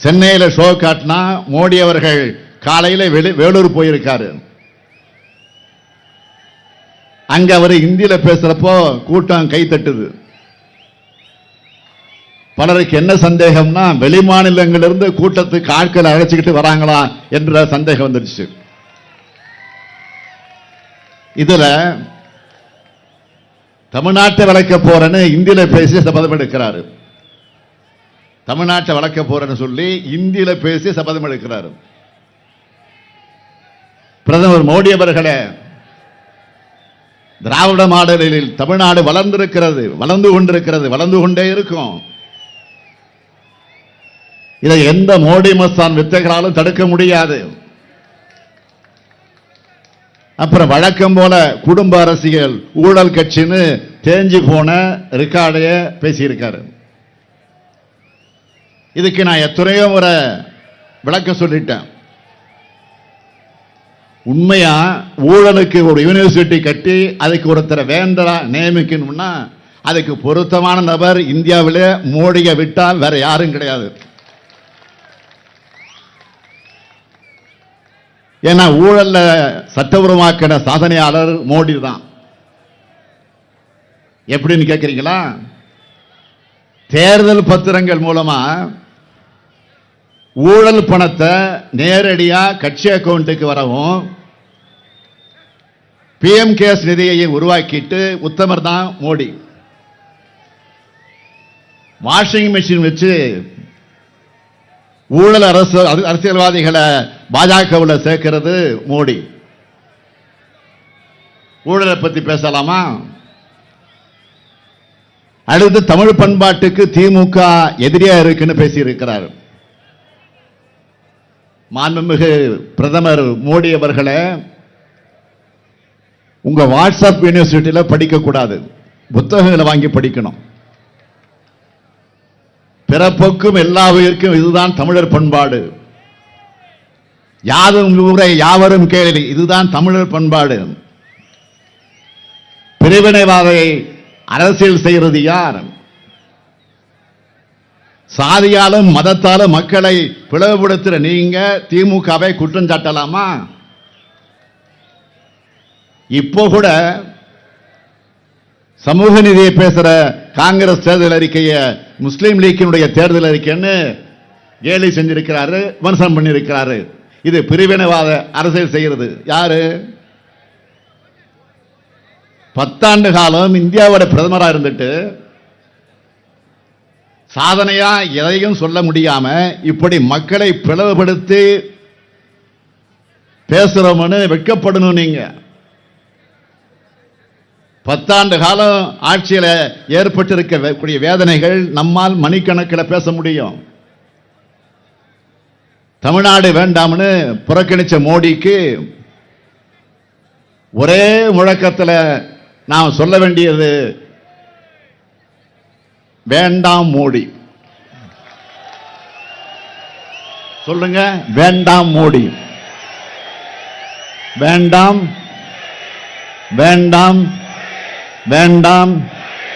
சென்னையில் ஷோ காட்டினா மோடி அவர்கள் காலையில் வெளி- வேலூர் போயிருக்காரு. அங்க அவர் ஹிந்தியில் பேசுறப்போ கூட்டம் கை தட்டுது. பலருக்கு என்ன சந்தேகம்னா வெளிமாநிலங்களிலிருந்து கூட்டத்துக்கு ஆட்கள் அழைச்சிக்கிட்டு வராங்களா என்ற சந்தேகம் வந்துடுச்சு இதுல தமிழ்நாட்டை விளக்க போறேன்னு இந்தியில பேசி சபதம் எடுக்கிறாரு. தமிழ்நாட்டை வளர்க்க போறேன்னு சொல்லி இந்தியில பேசி சபதம் எடுக்கிறாரு. பிரதமர் மோடி அவர்களே திராவிட மாடலில் தமிழ்நாடு வளர்ந்திருக்கிறது வளர்ந்து கொண்டிருக்கிறது வளர்ந்து கொண்டே இருக்கும். இதை எந்த மோடி மஸ்தான் வித்தைகளாலும் தடுக்க முடியாது. அப்புறம் வழக்கம் போல குடும்ப அரசியல் ஊழல் கட்சின்னு தேஞ்சு போன ரெக்கார்டைய பேசியிருக்காரு. இதுக்கு நான் எத்தனையோ முறை விளக்க சொல்லிட்டேன். உண்மையா ஊழலுக்கு ஒரு யூனிவர்சிட்டி கட்டி அதுக்கு ஒருத்தரை வேண்டரா நியமிக்கணும்னா அதுக்கு பொருத்தமான நபர் இந்தியாவிலே மோடியை விட்டால் வேற யாரும் கிடையாது. ஏன்னா ஊழல்ல சட்டபூர்வமாக்கிற சாதனையாளர் மோடி தான். எப்படின்னு கேட்குறீங்களா தேர்தல் பத்திரங்கள் மூலமா ஊழல் பணத்தை நேரடியாக கட்சி அக்கௌண்ட்டுக்கு வரவும் பிஎம் கேஸ் நிதியை உருவாக்கிட்டு உத்தமர் தான் மோடி. வாஷிங் மிஷின் வச்சு ஊழல் அரசு அரசியல்வாதிகளை பாஜகவில் சேர்க்கிறது மோடி. ஊழலை பற்றி பேசலாமா? அடுத்து தமிழ் பண்பாட்டுக்கு திமுக எதிரியா இருக்குன்னு பேசியிருக்கிறார். மாண்புமிகு பிரதமர் மோடி அவர்களை உங்க வாட்ஸ்அப் யூனிவர்சிட்டியில படிக்கக்கூடாது புத்தகங்களை வாங்கி படிக்கணும். பிறப்புக்கும் எல்லா உயிருக்கும் இதுதான் தமிழர் பண்பாடு. யாதும் ஊரை யாவரும் கேளி இதுதான் தமிழர் பண்பாடு. பிரிவினைவாதை அரசியல் செய்கிறது யார்? சாதியாலும் மதத்தாலும் மக்களை பிளவுபடுத்துற நீங்க திமுகவை குற்றம் சாட்டலாமா? இப்போ கூட சமூக நிதியை பேசுற காங்கிரஸ் தேர்தல் அறிக்கைய முஸ்லீம் லீக்கினுடைய தேர்தல் அறிக்கைன்னு கேலி செஞ்சிருக்கிறாரு விமர்சனம் பண்ணியிருக்கிறாரு இது பிரிவினைவாத அரசியல் செய்கிறது. யாரு? பத்தாண்டு காலம் இந்தியாவோட பிரதமராக இருந்துட்டு சாதனையா எதையும் சொல்ல முடியாம இப்படி மக்களை பிளவுபடுத்தி பேசுறோம்னு வெட்கப்படணும் நீங்க. பத்தாண்டு காலம் ஆட்சியில் ஏற்பட்டிருக்கக்கூடிய வேதனைகள் நம்மால் மணிக்கணக்கில் பேச முடியும். தமிழ்நாடு வேண்டாம்னு புறக்கணிச்ச மோடிக்கு ஒரே முழக்கத்தில் நாம் சொல்ல வேண்டியது வேண்டாம் மோடி. சொல்லுங்க வேண்டாம் மோடி. வேண்டாம் வேண்டாம் வேண்டாம்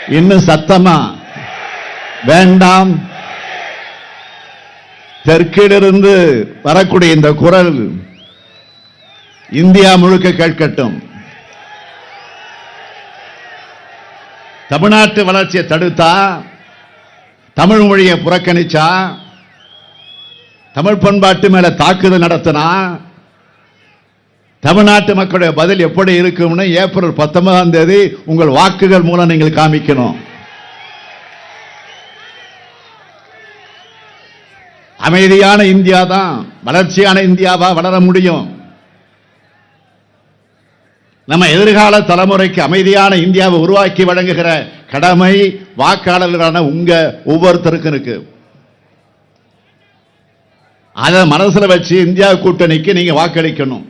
இன்னும் சத்தமா? வேண்டாம். தெற்கிலிருந்து வரக்கூடிய இந்த குரல் இந்தியா முழுக்க கேட்கட்டும். தமிழ்நாட்டு வளர்ச்சியை தடுத்தா தமிழ் மொழியை புறக்கணிச்சா தமிழ் பண்பாட்டு மேல தாக்குதல் நடத்தினா தமிழ்நாட்டு மக்களுடைய பதில் எப்படி இருக்கும்னு ஏப்ரல் பத்தொன்பதாம் தேதி உங்கள் வாக்குகள் மூலம் நீங்கள் காமிக்கணும். அமைதியான இந்தியா தான் வளர்ச்சியான இந்தியாவா வளர முடியும். நம்ம எதிர்கால தலைமுறைக்கு அமைதியான இந்தியாவை உருவாக்கி வழங்குகிற கடமை வாக்காளர்களான உங்க ஒவ்வொருத்தருக்கும் இருக்கு. அதை மனசுல வச்சு இந்தியா கூட்டணிக்கு நீங்க வாக்களிக்கணும்.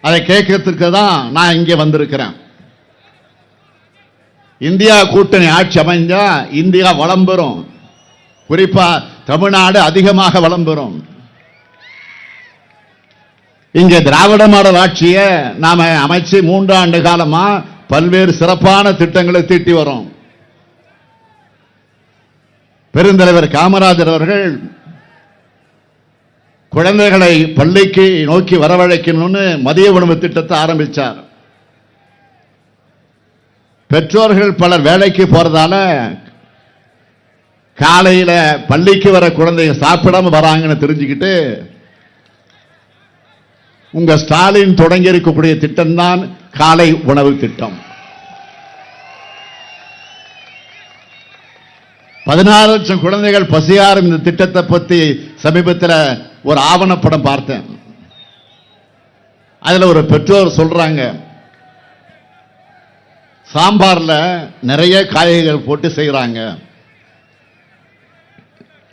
அதை கேட்கறதுக்கு தான் நான் இங்கே வந்திருக்கிறேன். இந்தியா கூட்டணி ஆட்சி அமைஞ்சா இந்தியா வளம் பெறும். குறிப்பா தமிழ்நாடு அதிகமாக வளம் பெறும். இங்க திராவிட மாடல் ஆட்சியை நாம அமைச்சு மூன்றாண்டு காலமா பல்வேறு சிறப்பான திட்டங்களை தீட்டி வரோம். பெருந்தலைவர் காமராஜர் அவர்கள் குழந்தைகளை பள்ளிக்கு நோக்கி வரவழைக்கணும்னு மதிய உணவு திட்டத்தை ஆரம்பிச்சார். பெற்றோர்கள் பலர் வேலைக்கு போகிறதால காலையில் பள்ளிக்கு வர குழந்தைங்க சாப்பிடாம வராங்கன்னு தெரிஞ்சுக்கிட்டு உங்க ஸ்டாலின் தொடங்கி இருக்கக்கூடிய திட்டம் தான் காலை உணவு திட்டம். பதினாறு லட்சம் குழந்தைகள் பசியாரும் இந்த திட்டத்தை பத்தி சமீபத்தில் ஒரு ஆவணப்படம் பார்த்தேன். அதில் ஒரு பெற்றோர் சொல்றாங்க சாம்பார்ல நிறைய காய்கறிகள் போட்டு செய்கிறாங்க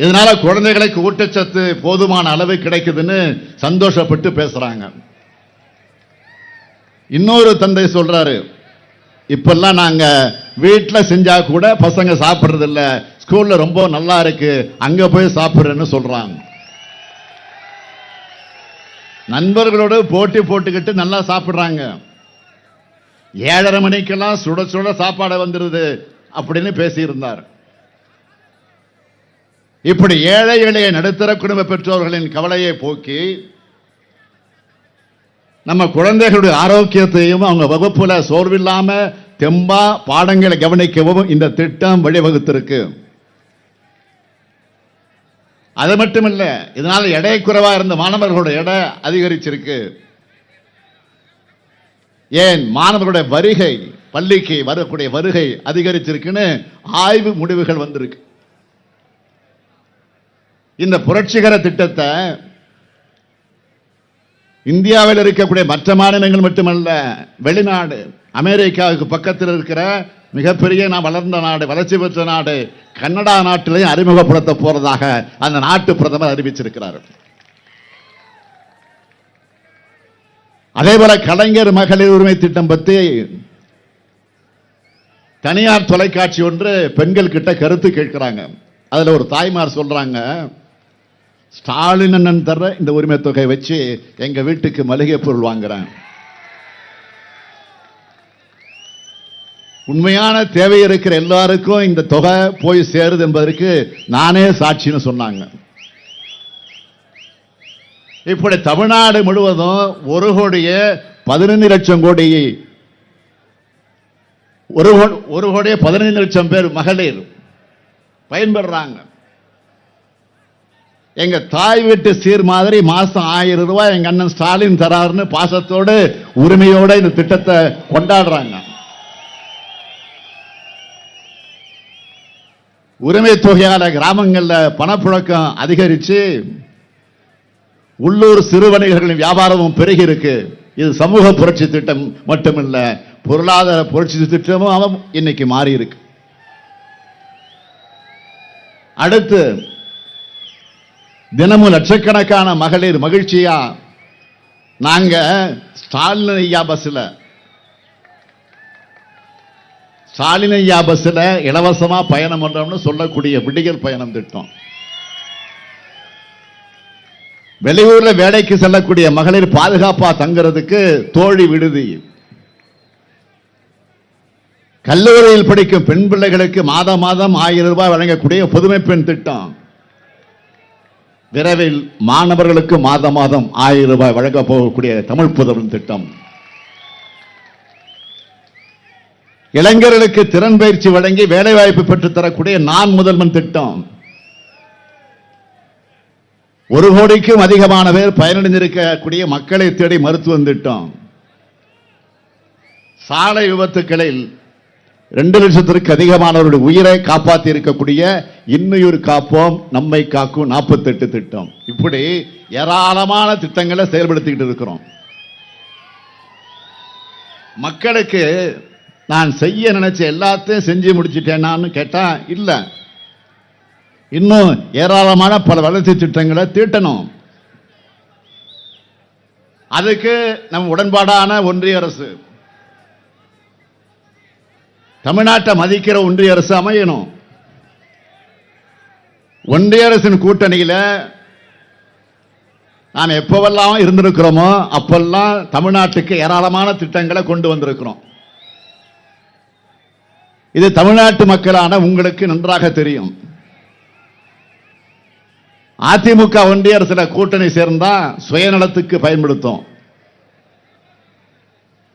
இதனால குழந்தைகளுக்கு ஊட்டச்சத்து போதுமான அளவு கிடைக்குதுன்னு சந்தோஷப்பட்டு பேசுறாங்க. இன்னொரு தந்தை சொல்றாரு இப்பெல்லாம் நாங்க வீட்டில் செஞ்சா கூட பசங்க சாப்பிட்றதில்ல. ஸ்கூல்ல ரொம்ப நல்லா இருக்கு. அங்க போய் சாப்பிட்றேன்னு சொல்றாங்க. நண்பர்களோடு போட்டி போட்டுக்கிட்டு நல்லா சாப்பிட்றாங்க. ஏழரை மணிக்கெல்லாம் சுட சுட சாப்பாடு வந்துடுது அப்படின்னு பேசியிருந்தார். இப்படி ஏழை எளிய நடுத்தர குடும்ப பெற்றோர்களின் கவலையை போக்கி நம்ம குழந்தைகளுடைய ஆரோக்கியத்தையும் அவங்க வகுப்புல சோர்வில்லாம தெம்பா பாடங்களை கவனிக்கவும் இந்த திட்டம் வழிவகுத்திருக்கு. அது மட்டுமில்ல இதனால எடை குறைவா இருந்த மாணவர்களோட எடை அதிகரிச்சிருக்கு. ஏன்? மாணவர்களுடைய வருகை பள்ளிக்கு வரக்கூடிய வருகை அதிகரிச்சிருக்குன்னு ஆய்வு முடிவுகள் வந்திருக்கு. இந்த புரட்சிகர திட்டத்தை இந்தியாவில் இருக்கக்கூடிய மற்ற மாநிலங்கள் மட்டுமல்ல வெளிநாடு அமெரிக்காவுக்கு பக்கத்தில் இருக்கிற மிகப்பெரிய நான் வளர்ந்த நாடு வளர்ச்சி பெற்ற நாடு கனடா நாட்டிலையும் அறிமுகப்படுத்த போறதாக அந்த நாட்டு பிரதமர் அறிவிச்சிருக்கிறார். அதே போல கலைஞர் மகளிர் உரிமை திட்டம் பற்றி தனியார் தொலைக்காட்சி ஒன்று பெண்கள் கிட்ட கருத்து கேட்கிறாங்க. அதில் ஒரு தாய்மார் சொல்றாங்க ஸ்டாலின் அண்ணன் தர்ற இந்த உரிமை தொகை வச்சு எங்க வீட்டுக்கு மளிகை பொருள் வாங்குறேன். உண்மையான தேவை இருக்கிற எல்லாருக்கும் இந்த தொகை போய் சேருது என்பதற்கு நானே சாட்சின்னு சொன்னாங்க. இப்படி தமிழ்நாடு முழுவதும் ஒரு கோடியே பதினைந்து லட்சம் கோடி ஒரு ஒரு கோடியே பதினைந்து லட்சம் பேர் மகளிர் பயன்பெறாங்க. எங்க தாய் வீட்டு சீர் மாதிரி மாசம் ஆயிரம் ரூபாய் எங்க அண்ணன் ஸ்டாலின் தராருன்னு பாசத்தோடு உரிமையோட இந்த திட்டத்தை கொண்டாடுறாங்க. உரிமை தொகையால கிராமங்களில் பணப்புழக்கம் அதிகரிச்சு உள்ளூர் சிறு வணிகர்களின் வியாபாரமும் பெருகி இருக்கு இது சமூக புரட்சி திட்டம் மட்டுமில்ல பொருளாதார புரட்சி திட்டமும் அவன் இன்னைக்கு மாறி இருக்கு அடுத்து தினமும் லட்சக்கணக்கான மகளிர் மகிழ்ச்சியா? நாங்க ஸ்டாலின் ஐயா பஸ்ல. ஸ்டாலின் ஐயா பஸ்ல இலவசமா பயணம் பண்றோம்னு சொல்லக்கூடிய விடியல் பயணம் திட்டம். வெளியூர்ல வேலைக்கு செல்லக்கூடிய மகளிர் பாதுகாப்பா தங்குறதுக்கு தோழி விடுதி. கல்லூரியில் படிக்கும் பெண் பிள்ளைகளுக்கு மாதம் மாதம் ஆயிரம் ரூபாய் வழங்கக்கூடிய புதுமை பெண் திட்டம். விரைவில் மாணவர்களுக்கு மாதம் மாதம் ஆயிரம் ரூபாய் வழங்க போகக்கூடிய தமிழ் புதவன் திட்டம். இளைஞர்களுக்கு திறன் பயிற்சி வழங்கி வேலைவாய்ப்பு பெற்றுத் தரக்கூடிய நான் முதல்வன் திட்டம். ஒரு கோடிக்கும் அதிகமான பேர் பயனடைந்திருக்கக்கூடிய மக்களை தேடி மருத்துவம் திட்டம். சாலை விபத்துக்களில் ரெண்டு லட்சத்திற்கு அதிகமானவருடைய உயிரை காப்பாற்றி இருக்கக்கூடிய இன்னுயிர் காப்போம் நம்மை காக்கும் நாற்பத்தெட்டு திட்டம். இப்படி ஏராளமான திட்டங்களை செயல்படுத்திக்கிட்டு இருக்கிறோம். மக்களுக்கு நான் செய்ய நினைச்ச எல்லாத்தையும் செஞ்சு முடிச்சிட்டேனான்னு கேட்டா இல்லை. இன்னும் ஏராளமான பல வளர்ச்சி திட்டங்களை தீட்டணும். அதுக்கு நம் உடன்பாடான ஒன்றிய அரசு தமிழ்நாட்டை மதிக்கிற ஒன்றிய அரசு அமையணும். ஒன்றிய அரசின் கூட்டணியில் நாம் எப்போவெல்லாம் இருந்திருக்கிறோமோ அப்பெல்லாம் தமிழ்நாட்டுக்கு ஏராளமான திட்டங்களை கொண்டு வந்திருக்கிறோம். இது தமிழ்நாட்டு மக்களான உங்களுக்கு நன்றாக தெரியும். அதிமுக ஒன்றிய அரசில் கூட்டணி சேர்ந்தா சுயநலத்துக்கு பயன்படுத்தும்.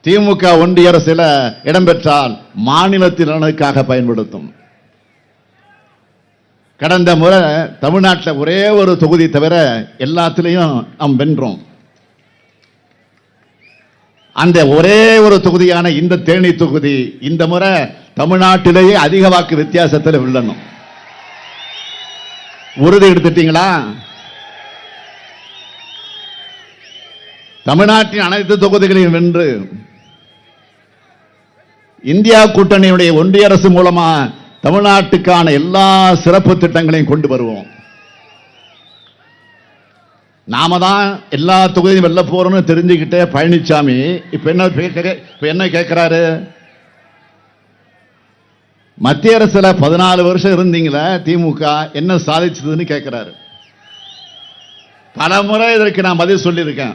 திமுக ஒன்றிய அரசில் இடம்பெற்றால் மாநிலத்தின் நலனுக்காக பயன்படுத்தும். கடந்த முறை தமிழ்நாட்டில் ஒரே ஒரு தொகுதி தவிர எல்லாத்திலையும் நாம் வென்றோம். அந்த ஒரே ஒரு தொகுதியான இந்த தேனி தொகுதி இந்த முறை தமிழ்நாட்டிலேயே அதிக வாக்கு வித்தியாசத்தில் வெல்லணும். உறுதி எடுத்துட்டீங்களா? தமிழ்நாட்டின் அனைத்து தொகுதிகளையும் வென்று இந்தியா கூட்டணியுடைய ஒன்றிய அரசு மூலமா தமிழ்நாட்டுக்கான எல்லா சிறப்பு திட்டங்களையும் கொண்டு வருவோம். நாம தான் எல்லா தொகுதியும் வெல்ல போறோம்னு தெரிஞ்சுக்கிட்டே பழனிசாமி இப்ப என்ன இப்ப என்ன கேட்கிறாரு மத்திய அரசுல பதினாலு வருஷம் இருந்தீங்களே திமுக என்ன சாதிச்சதுன்னு கேட்கிறாரு பல முறை இதற்கு நான் பதில் சொல்லியிருக்கேன்.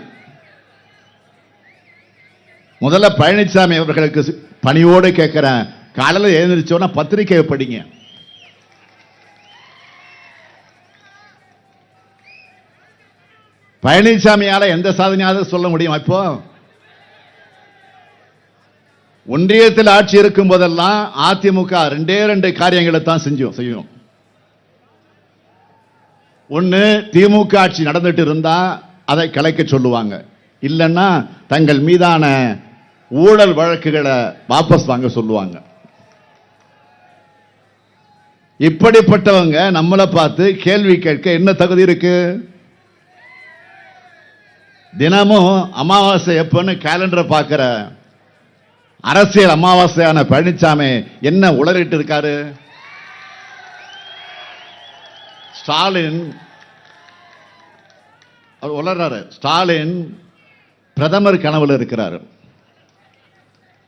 முதல்ல பழனிசாமி அவர்களுக்கு பணியோடு கேட்குறேன். காலையில் எழுந்திரிச்சோன்னா பத்திரிக்கையை படிங்க. பழனிசாமியால் எந்த சாதனையாவது சொல்ல முடியும் இப்போ? ஒன்றியத்தில் ஆட்சி இருக்கும் போதெல்லாம் அதிமுக ரெண்டே ரெண்டு காரியங்களை தான் செஞ்சோம் செய்யும் ஒன்னு திமுக ஆட்சி நடந்துட்டு இருந்தால் அதை கலைக்க சொல்லுவாங்க. இல்லைன்னா தங்கள் மீதான ஊழல் வழக்குகளை வாபஸ் வாங்க சொல்லுவாங்க. இப்படிப்பட்டவங்க நம்மளை பார்த்து கேள்வி கேட்க என்ன தகுதி இருக்கு? தினமும் அமாவாசை எப்பன்னு கேலண்டரை பார்க்கிற அரசியல் அமாவாசையான பழனிசாமி என்ன உளறிட்டு இருக்காரு? ஸ்டாலின் அவர் உளறாரு ஸ்டாலின் பிரதமர் கனவுல இருக்கிறாரு.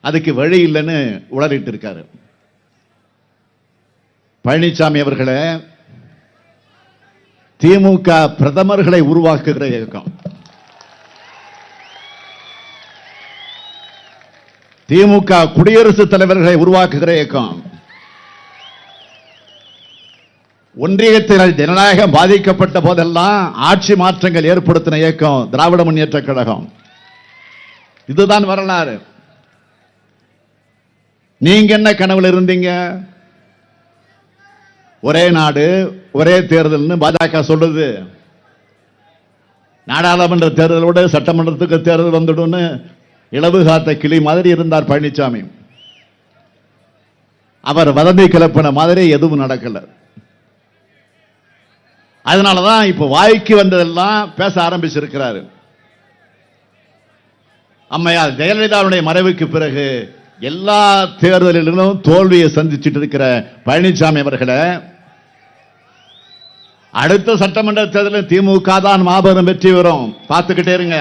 அதுக்கு வழி இல்லைன்னு உளறிட்டு இருக்காரு பழனிசாமி அவர்களை திமுக பிரதமர்களை உருவாக்குகிற இயக்கம். திமுக குடியரசுத் தலைவர்களை உருவாக்குகிற இயக்கம். ஒன்றியத்தில் ஜனநாயகம் பாதிக்கப்பட்ட போதெல்லாம் ஆட்சி மாற்றங்கள் ஏற்படுத்தின இயக்கம் திராவிட முன்னேற்ற கழகம். இதுதான் வரலாறு. நீங்க என்ன கனவுல இருந்தீங்க? ஒரே நாடு ஒரே தேர்தல்னு பாஜக சொல்லுது. நாடாளுமன்ற தேர்தலோட சட்டமன்றத்துக்கு தேர்தல் வந்துடும்னு இளவு காத்த கிளி மாதிரி இருந்தார் பழனிசாமி அவர் வதந்தி கிளப்பின மாதிரி எதுவும் நடக்கல. அதனாலதான் இப்ப வாய்க்கு வந்ததெல்லாம் பேச ஆரம்பிச்சிருக்கிறாரு. அம்மையார் ஜெயலலிதாவுடைய மறைவுக்கு பிறகு எல்லா தேர்தலிலும் தோல்வியை சந்திச்சிட்டு இருக்கிற பழனிசாமி அவர்களை அடுத்த சட்டமன்ற தேர்தலில் திமுக தான் மாபெரும் வெற்றி வரும் பார்த்துக்கிட்டே இருங்க.